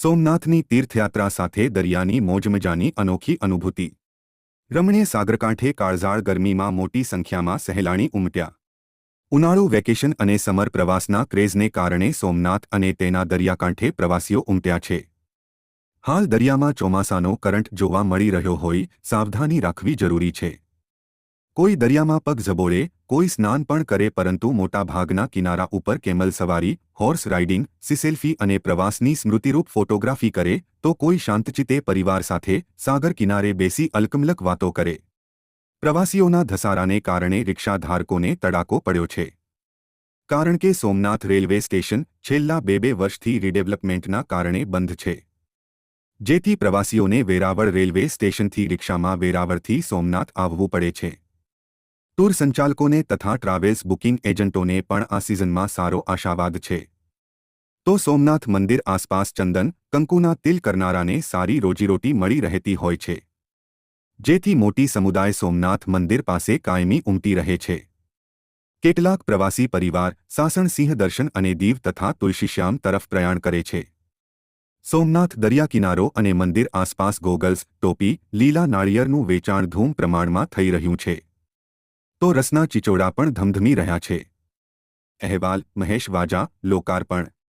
સોમનાથની તીર્થયાત્રા સાથે દરિયાની મોજમજાની અનોખી અનુભૂતિ. રમણીય સાગરકાંઠે કાળઝાળ ગરમીમાં મોટી સંખ્યામાં સહેલાણી ઉમટ્યા. ઉનાળુ વેકેશન અને સમર પ્રવાસના ક્રેઝને કારણે સોમનાથ અને તેના દરિયાકાંઠે પ્રવાસીઓ ઉમટ્યા છે. હાલ દરિયામાં ચોમાસાનો કરંટ જોવા મળી રહ્યો હોય સાવધાની રાખવી જરૂરી છે. કોઈ દરિયામાં પગ ઝબોળે કોઈ સ્નાન પણ કરે પરંતુ મોટાભાગના કિનારા ઉપર કેમલ સવારી, હોર્સ રાઇડિંગ, સિસેલ્ફી અને પ્રવાસની સ્મૃતિરૂપ ફોટોગ્રાફી કરે, તો કોઈ શાંતચિતે પરિવાર સાથે સાગર કિનારે બેસી અલકમલક વાતો કરે. પ્રવાસીઓના ધસારાને કારણે રિક્ષાધારકોને તડાકો પડ્યો છે. કારણ કે સોમનાથ રેલવે સ્ટેશન છેલ્લા બે બે વર્ષથી રીડેવલપમેન્ટના કારણે બંધ છે. જેથી પ્રવાસીઓને વેરાવળ રેલવે સ્ટેશનથી રિક્ષામાં વેરાવળથી સોમનાથ આવવું પડે છે. ટૂર સંચાલકોને તથા ટ્રાવેલ્સ બુકિંગ એજન્ટોને પણ આ સિઝનમાં સારો આશાવાદ છે. તો સોમનાથ મંદિર આસપાસ ચંદન, કંકુના તિલ કરનારાને સારી રોજીરોટી મળી રહેતી હોય છે. જેથી મોટી સમુદાય સોમનાથ મંદિર પાસે કાયમી ઉમટી રહે છે. કેટલાક પ્રવાસી પરિવાર સાસણસિંહ દર્શન અને દીવ તથા તુલસીશ્યામ તરફ પ્રયાણ કરે છે. સોમનાથ દરિયા કિનારો અને મંદિર આસપાસ ગોગલ્સ, ટોપી, લીલા નાળિયેરનું વેચાણ ધૂમ પ્રમાણમાં થઈ રહ્યું છે. તો રસના ચિચોડા પણ ધમધમી રહ્યા છે. અહેવાલ મહેશ વાજા લોકાર્પણ.